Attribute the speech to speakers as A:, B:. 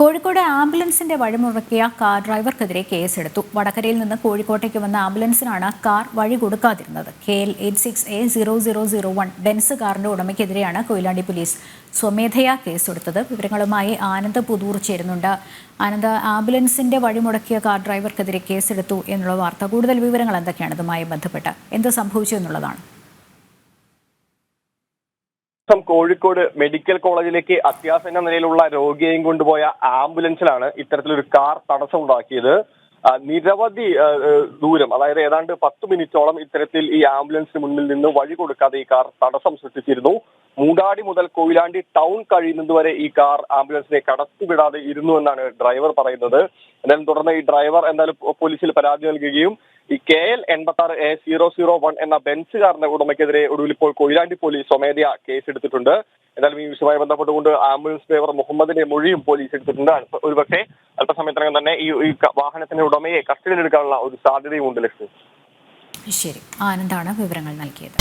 A: Kozhikode ആംബുലൻസിന്റെ വഴിമുറക്കിയ car ഡ്രൈവർക്കെതിരെ കേസെടുത്തു. വടകരയിൽ നിന്ന് കോഴിക്കോട്ടേക്ക് വന്ന ആംബുലൻസിനാണ് കാർ വഴി കൊടുക്കാതിരുന്നത്. K L eight six A zero zero zero one Benz കാറിന്റെ ഉടമയ്ക്കെതിരെയാണ് കൊയിലാണ്ടി പോലീസ് സ്വമേധയാ കേസെടുത്തത്. വിവരങ്ങളുമായി ആനന്ദ് പുതൂർ ചേരുന്നുണ്ട്. ആനന്ദ് ആംബുലൻസിന്റെ വഴിമുടക്കിയ കാർ ഡ്രൈവർക്കെതിരെ കേസെടുത്തു എന്നുള്ള വാർത്ത. കൂടുതൽ വിവരങ്ങൾ എന്തൊക്കെയാണ്? ഇതുമായി ബന്ധപ്പെട്ട് എന്ത് സംഭവിച്ചു എന്നുള്ളതാണ്.
B: ദിവസം കോഴിക്കോട് മെഡിക്കൽ കോളേജിലേക്ക് അത്യാസന്ന നിലയിലുള്ള രോഗിയെയും കൊണ്ടുപോയ ആംബുലൻസിലാണ് ഇത്തരത്തിലൊരു കാർ തടസ്സമുണ്ടാക്കിയത്. നിരവധി ദൂരം അതായത് ഏതാണ്ട് പത്ത് മിനിറ്റോളം ഇത്തരത്തിൽ ഈ ആംബുലൻസിന് മുന്നിൽ നിന്ന് വഴി കൊടുക്കാതെ ഈ കാർ തടസ്സം സൃഷ്ടിച്ചിരുന്നു. മൂടാടി മുതൽ കൊയിലാണ്ടി ടൗൺ കഴിയുന്നതുവരെ ഈ കാർ ആംബുലൻസിനെ കടത്തിവിടാതെ ഇരുന്നു എന്നാണ് ഡ്രൈവർ പറയുന്നത്. എന്തായാലും തുടർന്ന് ഈ ഡ്രൈവർ എന്തായാലും പോലീസിൽ പരാതി നൽകുകയും ഈ കെ എൽ എൺപത്തി ആറ് എ സീറോ സീറോ വൺ എന്ന ബെൻസ് കാറിന്റെ ഉടമയ്ക്കെതിരെ ഒടുവിൽ ഇപ്പോൾ കൊയിലാണ്ടി പോലീസ് സ്വമേധയാ കേസെടുത്തിട്ടുണ്ട്. എന്നാലും ഈ വിഷയവുമായി ബന്ധപ്പെട്ടുകൊണ്ട് ആംബുലൻസ് ഡ്രൈവർ മുഹമ്മദിന്റെ മൊഴിയും പോലീസ് എടുത്തിട്ടുണ്ട്. ഒരുപക്ഷെ അല്പസമയത്തിനകം തന്നെ ഈ ഈ വാഹനത്തിന്റെ ഉടമയെ കസ്റ്റഡിയിലെടുക്കാനുള്ള ഒരു സാധ്യതയും ഉണ്ട് ലക്ഷ്മി.
A: ശരി. ആനന്ദാണ് വിവരങ്ങൾ നൽകിയത്.